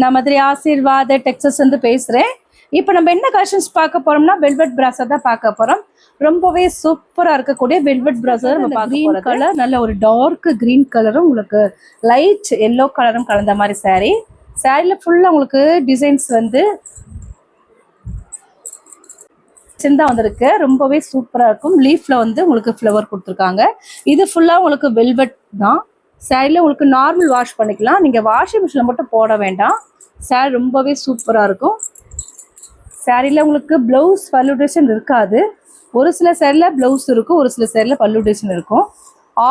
நான் மதுரை ஆசீர்வாத டெக்ஸஸ் வந்து பேசுகிறேன் இப்போ நம்ம என்ன கலெக்ஷன்ஸ் பார்க்க போறோம்னா வெல்வெட் பிராஸா தான் பார்க்க போறோம். ரொம்பவே சூப்பரா இருக்கக்கூடிய வெல்வெட் பிராஸா நம்ம போறோம் கலர் நல்ல ஒரு டார்க் கிரீன் கலரும் உங்களுக்கு லைட் எல்லோ கலரும் கலந்த மாதிரி saree. சாரியில் ஃபுல்லாக உங்களுக்கு டிசைன்ஸ் வந்து சின்னதா வந்திருக்கு. ரொம்பவே சூப்பரா இருக்கும். லீஃப்ல வந்து உங்களுக்கு ஃப்ளவர் கொடுத்துருக்காங்க. இது ஃபுல்லா உங்களுக்கு வெல்வெட் தான். சேரீல உங்களுக்கு நார்மல் வாஷ் பண்ணிக்கலாம். நீங்கள் வாஷிங் மிஷினில் மட்டும் போட வேண்டாம். சேரீ ரொம்பவே சூப்பராக இருக்கும். சேரீல உங்களுக்கு பிளவுஸ் பல்லுடேஷன் இருக்காது. ஒரு சில சேரில் பிளவுஸ் இருக்கும் ஒரு சில சேரில் பல்லுடேஷன் இருக்கும்.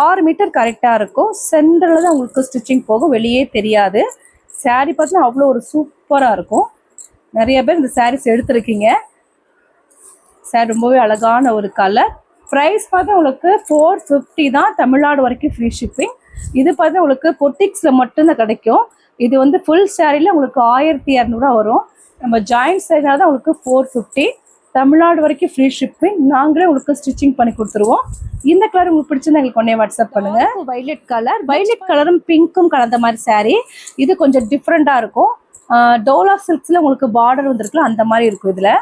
ஆறு மீட்டர் கரெக்டாக இருக்கும். சென்டரில் தான் உங்களுக்கு ஸ்டிச்சிங் போகும். வெளியே தெரியாது. saree பார்த்தீங்கன்னா அவ்வளோ ஒரு சூப்பராக இருக்கும். நிறைய பேர் இந்த சாரீஸ் எடுத்திருக்கீங்க. சார் ரொம்பவே அழகான ஒரு கலர் ப்ரைஸ் பார்த்தா உங்களுக்கு ஃபோர் ஃபிஃப்டி தான். தமிழ்நாடு வரைக்கும் ஃப்ரீ ஷிப்பிங் இது பார்த்தா உங்களுக்கு பொட்டிக்ஸில் மட்டும்தான் கிடைக்கும். இது வந்து ஃபுல் சாரியில் உங்களுக்கு ஆயிரத்தி இரநூறுவா வரும். நம்ம ஜாயிண்ட் சைஸாக தான் உங்களுக்கு ஃபோர் ஃபிஃப்டி தமிழ்நாடு வரைக்கும் ஃப்ரீ ஷிப்பிங் நாங்களே உங்களுக்கு ஸ்டிச்சிங் பண்ணி கொடுத்துருவோம். இந்த கலர் உங்களுக்கு பிடிச்சிருந்தா எங்களுக்கு உடனே வாட்ஸ்அப் பண்ணுங்க. வைலட் கலர் வைலட் கலரும் பிங்க்கும் கலந்த மாதிரி saree. இது கொஞ்சம் டிஃப்ரெண்ட்டாக இருக்கும். டோலா சில்க்ஸில் உங்களுக்கு பார்டர் வந்திருக்குல்ல அந்த மாதிரி இருக்கும் இதில்.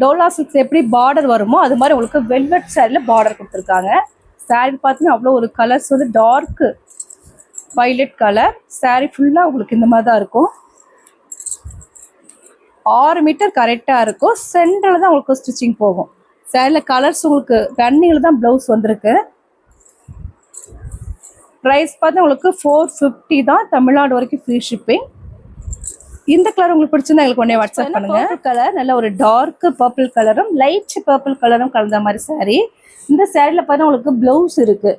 டோலா சில்க்ஸ் எப்படி பார்டர் வருமோ அது மாதிரி உங்களுக்கு வெல்வெட் சாரியில் பார்டர் கொடுத்துருக்காங்க. Saree பார்த்தீங்கன்னா அவ்வளோ ஒரு கலர்ஸ் வந்து டார்க்கு வைலட் கலர் saree ஃபுல்லாக உங்களுக்கு இந்த மாதிரி தான் இருக்கும். ஆறு மீட்டர் கரெக்டாக இருக்கும். சென்டரில் தான் உங்களுக்கு ஸ்டிச்சிங் போகும். சேரில் கலர்ஸ் உங்களுக்கு ரன்னிங்கில் தான் ப்ளவுஸ் வந்திருக்கு. ப்ரைஸ் பார்த்தா உங்களுக்கு ஃபோர் ஃபிஃப்டி தான் தமிழ்நாடு வரைக்கும் ஃப்ரீ ஷிப்பிங் இந்த கலர் உங்களுக்கு பிடிச்சிருந்தா எங்களுக்கு உடனே வாட்ஸ்அப் பண்ணுங்க. கலர் நல்ல ஒரு டார்க் பர்பிள் கலரும் லைட் பர்பிள் கலரும் கலந்த மாதிரி saree. இந்த சேரீல பார்த்தா உங்களுக்கு பிளவுஸ் இருக்கு.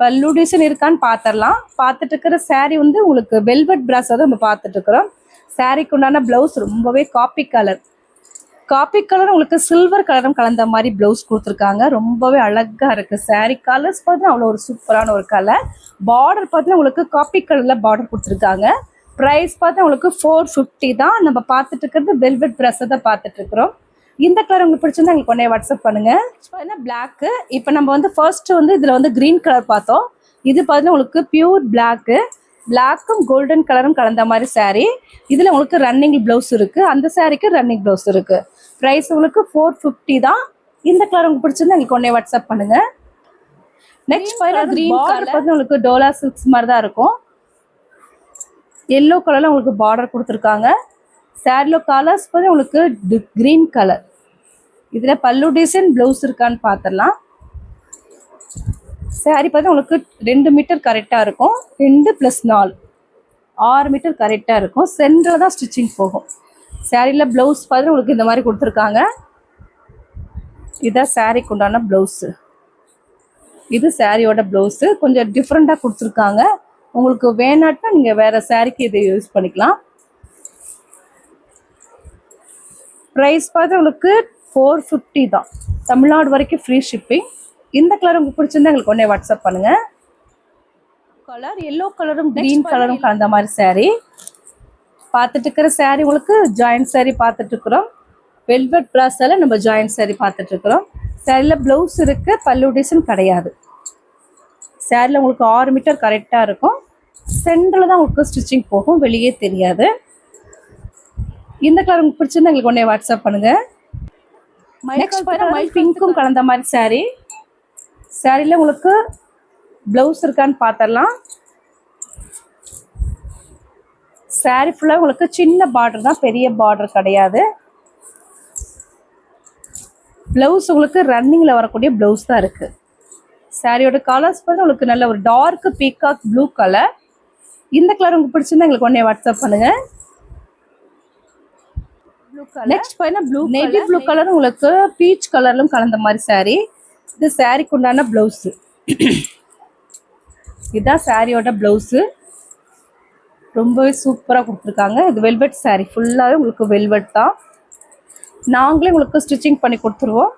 பல்லு டிசைன் இருக்கான்னு பார்த்துடலாம் பார்த்துட்டு இருக்கிற saree வந்து உங்களுக்கு வெல்வெட் பிராஸாக தான் நம்ம பார்த்துட்டு இருக்கிறோம். சாரிக்கு உண்டான பிளவுஸ் ரொம்பவே காப்பி கலர் காப்பி கலர் உங்களுக்கு சில்வர் கலரும் கலந்த மாதிரி பிளவுஸ் கொடுத்துருக்காங்க. ரொம்பவே அழகா இருக்கு. Saree கலர்ஸ் பார்த்தீங்கன்னா அவ்வளோ ஒரு சூப்பரான ஒரு கலர் பார்டர் பார்த்தீங்கன்னா உங்களுக்கு காப்பி கலர்ல பார்டர் கொடுத்துருக்காங்க. ப்ரைஸ் பார்த்தா உங்களுக்கு ஃபோர் ஃபிஃப்டி தான். நம்ம பார்த்துட்டு இருக்கிறது வெல்வெட் ப்ரெஸ்ஸை தான் பார்த்துட்டு இருக்கிறோம் இந்த கலர் உங்களுக்கு பிடிச்சிருந்தா எங்களுக்கு உடனே வாட்ஸ்அப் பண்ணுங்க. பார்த்தீங்கன்னா பிளாக்கு இப்போ நம்ம வந்து ஃபர்ஸ்ட் வந்து இதில் வந்து க்ரீன் கலர் பார்த்தோம். இது பார்த்தீங்கன்னா உங்களுக்கு பியூர் பிளாக்கு பிளாக்கும் கோல்டன் கலரும் கலந்த மாதிரி saree. இதில் உங்களுக்கு ரன்னிங் ப்ளவுஸ் இருக்கு. அந்த சாரீக்கு ரன்னிங் ப்ளவுஸ் இருக்கு. ப்ரைஸ் உங்களுக்கு ஃபோர் ஃபிஃப்டி தான். இந்த கலர் உங்களுக்கு பிடிச்சிருந்தா எங்களுக்கு உடனே வாட்ஸ்அப் பண்ணுங்க. நெக்ஸ்ட் பார்த்தா க்ரீன் கலர் பார்த்து உங்களுக்கு டோலா சில்க்ஸ் மாதிரி தான் இருக்கும். எல்லோ கலர்ல உங்களுக்கு பார்டர் கொடுத்துருக்காங்க. சேரில் கலர்ஸ் பார்த்து உங்களுக்கு க்ரீன் கலர் இதில் பல்லு டிசைன் ப்ளவுஸ் இருக்கான்னு பார்த்துடலாம் சாரி பார்த்தா உங்களுக்கு ரெண்டு மீட்டர் கரெக்டாக இருக்கும். ரெண்டு ப்ளஸ் நாலு. ஆறு மீட்டர் கரெக்டாக இருக்கும். சென்டரில் தான் ஸ்டிச்சிங் போகும். சாரியில் ப்ளவுஸ் பார்த்து உங்களுக்கு இந்த மாதிரி கொடுத்துருக்காங்க. இதான் சாரிக்கு உண்டான ப்ளவுஸு இது சாரியோட ப்ளவுஸு கொஞ்சம் டிஃப்ரெண்ட்டாக கொடுத்துருக்காங்க. உங்களுக்கு வேணாட்டா நீங்கள் வேறு சாரிக்கு இதை யூஸ் பண்ணிக்கலாம். ப்ரைஸ் பார்த்து உங்களுக்கு ஃபோர் ஃபிஃப்டி தான். தமிழ்நாடு வரைக்கும் ஃப்ரீ ஷிப்பிங் இந்த கலர் உங்களுக்கு பிடிச்சிருந்தா எங்களுக்கு உடனே வாட்ஸ்அப் பண்ணுங்க. கலர் எல்லோ கலரும் க்ரீன் கலரும் கலந்த மாதிரி saree. பார்த்துட்டு இருக்கிற saree உங்களுக்கு ஜாயிண்ட் saree பார்த்துட்டு இருக்கிறோம். வெல்வெட் ப்ராஸால நம்ம ஜாயிண்ட் saree பார்த்துட்டு இருக்கிறோம். சாரியில் ப்ளவுஸ் இருக்கு பல்லு டிசைன் கிடையாது. சாரியில் உங்களுக்கு ஆறு மீட்டர் கரெக்டாக இருக்கும். சென்டரில் தான் உங்களுக்கு ஸ்டிச்சிங் போகும். வெளியே தெரியாது. இந்த கலர் உங்களுக்கு பிடிச்சிருந்தா எங்களுக்கு உடனே வாட்ஸ்அப் பண்ணுங்க. நெக்ஸ்ட் பார்த்தா பிங்க்கும் கலந்த மாதிரி saree. சாரியில் உங்களுக்கு ப்ளவுஸ் இருக்கான்னு பார்த்துடலாம் saree ஃபுல்லாக உங்களுக்கு சின்ன பார்டர் தான் பெரிய பார்டர் கிடையாது. ப்ளவுஸ் உங்களுக்கு ரன்னிங்கில் வரக்கூடிய ப்ளவுஸ் தான் இருக்குது சாரியோட கலர்ஸ் வந்து உங்களுக்கு நல்ல ஒரு டார்க் பீகாக் ப்ளூ கலர் இந்த கலர் உங்களுக்கு பிடிச்சிருந்தா எங்களுக்கு உடனே வாட்ஸ்அப் பண்ணுங்க. நெக்ஸ்ட் பார்த்தீங்கன்னா ப்ளூ நேவி ப்ளூ கலர் உங்களுக்கு பீச் கலர்லும் கலந்த மாதிரி saree. இது சாரிக்கு உண்டான ப்ளவுஸு இதுதான் சாரியோட ப்ளவுஸு ரொம்பவே சூப்பராக கொடுத்துருக்காங்க. இது வெல்வெட் saree. ஃபுல்லாகவே உங்களுக்கு வெல்வெட் தான். நாங்களே உங்களுக்கு ஸ்டிச்சிங் பண்ணி கொடுத்துருவோம்.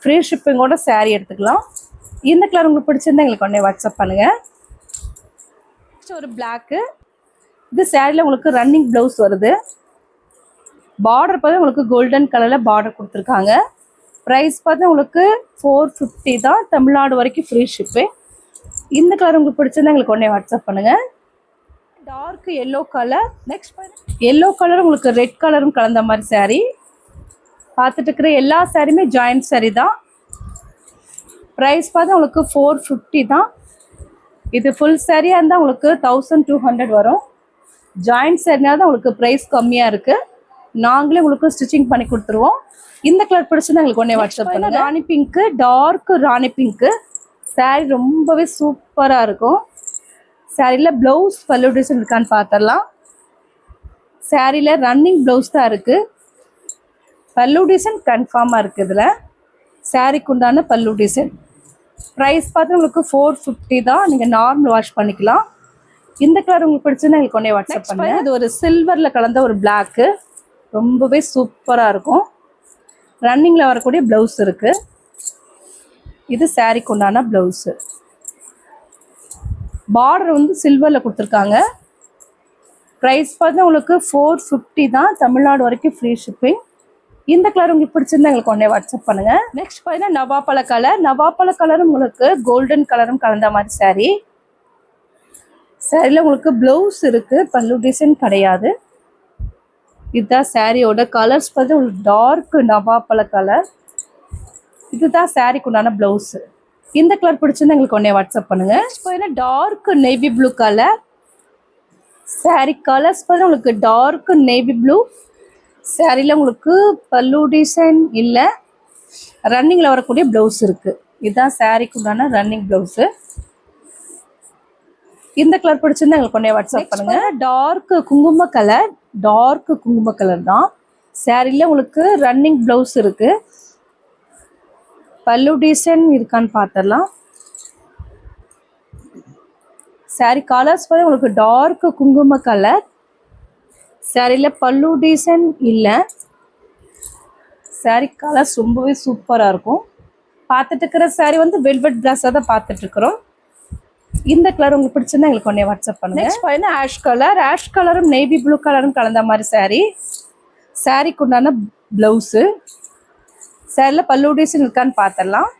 ஃப்ரீ ஷிப்பிங்கோட saree எடுத்துக்கலாம். இந்த கலர் உங்களுக்கு பிடிச்சிருந்தா எங்களுக்கு உடனே வாட்ஸ்அப் பண்ணுங்கள் ஒரு பிளாக்கு இது சேரீல உங்களுக்கு ரன்னிங் ப்ளவுஸ் வருது. பார்டர் பார்த்து உங்களுக்கு கோல்டன் கலரில் பார்டர் கொடுத்துருக்காங்க. ப்ரைஸ் பார்த்து உங்களுக்கு ஃபோர் ஃபிஃப்டி தான். தமிழ்நாடு வரைக்கும் ஃப்ரீ ஷிப்பு இந்த கலர் உங்களுக்கு பிடிச்சிருந்தா எங்களுக்கு உடனே வாட்ஸ்அப் பண்ணுங்கள் dark yellow colour next yellow colour உங்களுக்கு ரெட் கலரும் கலந்த மாதிரி சாரீ பார்த்துட்டு இருக்கிற எல்லா சாரியுமே ஜாயிண்ட் சாரீ தான். ப்ரைஸ் பார்த்தா உங்களுக்கு ஃபோர் ஃபிஃப்டி தான். இது ஃபுல் சாரியாக இருந்தால் உங்களுக்கு தௌசண்ட் டூ ஹண்ட்ரட் வரும். ஜாயிண்ட் சாரினா தான் உங்களுக்கு ப்ரைஸ் கம்மியாக இருக்குது நாங்களே உங்களுக்கு ஸ்டிச்சிங் பண்ணி கொடுத்துருவோம். இந்த கலர் பிடிச்சிருந்தா எங்களுக்கு ஒன்றே வாட்ஸ்அப் பண்ணுங்க. Rani pink dark rani pink saree ரொம்பவே சூப்பராக இருக்கும். சாரியில் ப்ளவுஸ் பல்லு டிசைன் இருக்கான்னு பார்த்துடலாம் சாரியில் ரன்னிங் ப்ளவுஸ் தான் இருக்குது பல்லு டிசைன் கன்ஃபார்மாக இருக்குது இதில். சாரிக்கு உண்டான பல்லு டிசைன் ப்ரைஸ் பார்த்து உங்களுக்கு ஃபோர் ஃபிஃப்டி தான் நீங்கள் நார்மல் வாஷ் பண்ணிக்கலாம். இந்த கலர் உங்களுக்கு பிடிச்சுன்னா எங்களுக்கு கொண்டே வாட்ஸ்அப் பண்ணுங்க. இது ஒரு சில்வரில் கலந்த ஒரு பிளாக்கு ரொம்பவே சூப்பராக இருக்கும். ரன்னிங்கில் வரக்கூடிய ப்ளவுஸ் இருக்குது இது சாரிக்கு உண்டான ப்ளவுஸு பார்டர் வந்து சில்வரில் கொடுத்துருக்காங்க. ப்ரைஸ் பார்த்தா உங்களுக்கு ஃபோர் ஃபிஃப்டி தான் தமிழ்நாடு வரைக்கும் ஃப்ரீ ஷிப்பிங் இந்த கலர் உங்களுக்கு பிடிச்சிருந்தா எங்களுக்கு உடனே வாட்ஸ்அப் பண்ணுங்க. நெக்ஸ்ட் பார்த்தீங்கன்னா நவாப்பழ கலர் நவாப்பழ கலரும் உங்களுக்கு கோல்டன் கலரும் கலந்த மாதிரி saree. சாரியில் உங்களுக்கு ப்ளவுஸ் இருக்கு. பல்லு டிசைன் கிடையாது. இதுதான் சாரியோட கலர்ஸ் பார்த்து உங்களுக்கு டார்க் நவாப்பழ கலர் இதுதான் சாரிக்கு உண்டான ப்ளவுஸு இந்த கலர் பிடிச்சிருந்தா எங்களுக்கு உடனே வாட்ஸ்அப் பண்ணுங்க. இப்போ dark navy blue colour sari colours பார்த்து உங்களுக்கு டார்க் நேவி ப்ளூ சாரியில் உங்களுக்கு பல்லு டிசைன் இல்லை. ரன்னிங்கில் வரக்கூடிய ப்ளவுஸ் இருக்குது இதுதான் சாரிக்கு உண்டான ரன்னிங் ப்ளவுஸு இந்த கலர் பிடிச்சிருந்தா எங்களுக்கு உடனே வாட்ஸ்அப் பண்ணுங்க. டார்க் குங்கும கலர் டார்க் குங்கும கலர் தான். சாரியில் உங்களுக்கு ரன்னிங் ப்ளவுஸ் இருக்கு. பல்லு டிசைன் இருக்கான்னு பார்த்துடலாம் சாரி கலர்ஸ் பார்த்து உங்களுக்கு டார்க் குங்கும கலர் சாரியில் பல்லு டிசைன் இல்லை. சாரி கலர்ஸ் ரொம்பவே சூப்பராக இருக்கும். பார்த்துட்டு இருக்கிற சாரி வந்து வெல்வெட் ட்ரெஸ்ஸாக தான் பார்த்துட்டு இருக்கிறோம். இந்த கலர் உங்களுக்கு பிடிச்சிருந்தா எங்களுக்கு உடனே வாட்ஸ்அப் பண்ணுங்க. நெக்ஸ்ட் பார்த்தீங்கன்னா ஆஷ் கலர் ஆஷ் கலரும் நேவி ப்ளூ கலரும் கலந்த மாதிரி saree. சாரிக்கு உண்டான ப்ளவுஸு சாரியில் பல்லு டிசைன் இருக்கான்னு பார்த்துடலாம்.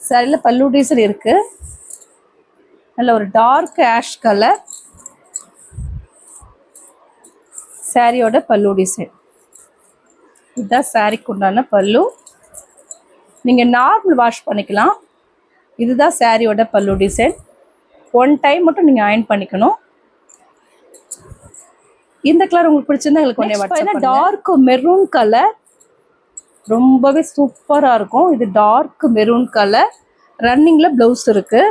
சாரியில் பல்லு டிசைன் இருக்கு. நல்ல ஒரு டார்க் ஆஷ் கலர் சாரியோட பல்லு டிசைன் இதுதான் சாரிக்கு உண்டான பல்லு. நீங்கள் நார்மல் வாஷ் பண்ணிக்கலாம். இதுதான் சாரியோட பல்லு டிசைன் ஒன் டைம் மட்டும் நீங்கள் அயன் பண்ணிக்கணும். இந்த கலர் உங்களுக்கு பிடிச்சிருந்தா எங்களுக்கு வாட்ஸ்அப் டார்க் மெரூன் கலர் ரொம்பவே சூப்பராக இருக்கும். இது டார்க் மெரூன் கலர் ரன்னிங்கில் ப்ளவுஸ் இருக்கு.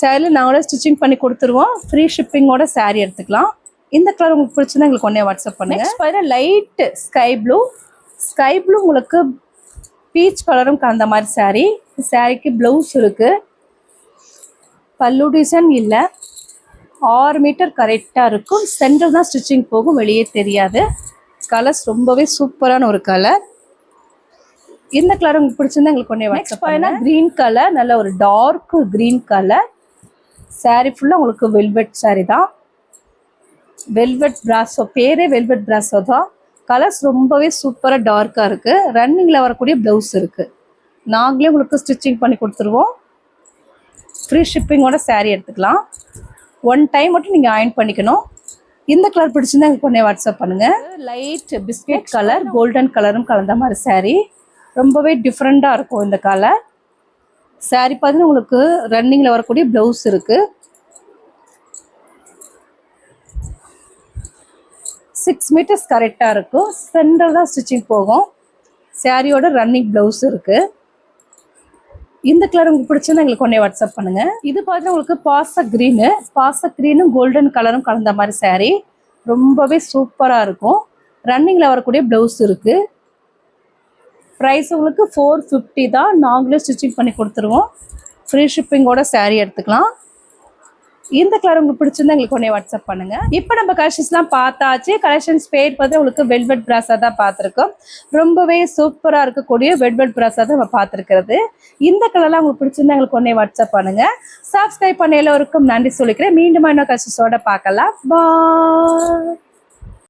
சேரீல நாங்களே ஸ்டிச்சிங் பண்ணி கொடுத்துருவோம். ஃப்ரீ ஷிப்பிங்கோட saree எடுத்துக்கலாம். இந்த கலர் உங்களுக்கு பிடிச்சிருந்தா எங்களுக்கு ஒன்றே வாட்ஸ்அப் பண்ணுங்க. Light sky blue sky blue உங்களுக்கு பீச் கலரும் கலந்த மாதிரி saree. சாரிக்கு ப்ளவுஸ் இருக்கு. பல்லு டிசைன் இல்லை. ஆறு மீட்டர் கரெக்டாக இருக்கும். சென்டர் தான் ஸ்டிச்சிங் போகும். வெளியே தெரியாது. கலர்ஸ் ரொம்பவே சூப்பரான ஒரு கலர் இந்த கலர் உங்களுக்கு பிடிச்சிருந்தா எங்களுக்கு ஒன்றே வாட்ஸ்அப் க்ரீன் கலர் நல்ல ஒரு டார்க் க்ரீன் கலர் saree ஃபுல்லாக உங்களுக்கு வெல்வெட் saree தான். வெல்வெட் பிராஸோ பேரே வெல்வெட் பிராஸோ தான். கலர்ஸ் ரொம்பவே சூப்பராக டார்க்காக இருக்குது ரன்னிங்கில் வரக்கூடிய ப்ளவுஸ் இருக்குது நாங்களே உங்களுக்கு ஸ்டிச்சிங் பண்ணி கொடுத்துருவோம். ஃப்ரீ ஷிப்பிங்கோட saree எடுத்துக்கலாம். ஒன் டைம் மட்டும் நீங்கள் அயன் பண்ணிக்கணும். இந்த கலர் பிடிச்சிருந்தா எனக்கு உடனே வாட்ஸ்அப் பண்ணுங்கள் லைட் பிஸ்கெட் கலர் கோல்டன் கலரும் கலந்த மாதிரி saree. ரொம்பவே டிஃப்ரெண்ட்டாக இருக்கும் இந்த கலர் சாரி பார்த்தீங்கன்னா உங்களுக்கு ரன்னிங்கில் வரக்கூடிய ப்ளவுஸ் இருக்குது சிக்ஸ் மீட்டர்ஸ் கரெக்டாக இருக்கும் சென்டர் தான் ஸ்டிச்சிங் போகும். சாரியோட ரன்னிங் ப்ளவுஸ் இருக்குது இந்த கலர் உங்களுக்கு பிடிச்சிருந்தா எங்களுக்கு ஒன்றே வாட்ஸ்அப் பண்ணுங்க. இது பார்த்தீங்கன்னா உங்களுக்கு பாச க்ரீனு பாச க்ரீனும் கோல்டன் கலரும் கலந்த மாதிரி saree. ரொம்பவே சூப்பராக இருக்கும். ரன்னிங்கில் வரக்கூடிய ப்ளவுஸ் இருக்குது ப்ரைஸ் உங்களுக்கு ஃபோர் ஃபிஃப்டி தான் நாங்களே ஸ்டிச்சிங் பண்ணி கொடுத்துருவோம். ஃப்ரீ ஷிப்பிங்கோட சேரீ எடுத்துக்கலாம். இந்த கலர் உங்களுக்கு பிடிச்சிருந்தா எங்களுக்கு உடனே வாட்ஸ்அப் பண்ணுங்க. இப்போ நம்ம கலெக்ஷன்ஸ்லாம் பார்த்தாச்சு. கலெக்ஷன்ஸ் பேர் பார்த்து உங்களுக்கு வெல்வெட் பிராஸா தான் பார்த்துருக்கோம். ரொம்பவே சூப்பராக இருக்கக்கூடிய வெல்வெட் பிராஸா தான் நம்ம பார்த்துருக்கிறது. இந்த கலர்லாம் உங்களுக்கு பிடிச்சிருந்தா எங்களுக்கு உடனே வாட்ஸ்அப் பண்ணுங்க. சப்ஸ்கிரைப் பண்ண எல்லோருக்கும் நன்றி சொல்லிக்கிறேன். மீண்டும் இன்னும் கலெக்ஷன்ஸோட பார்க்கலாம். பா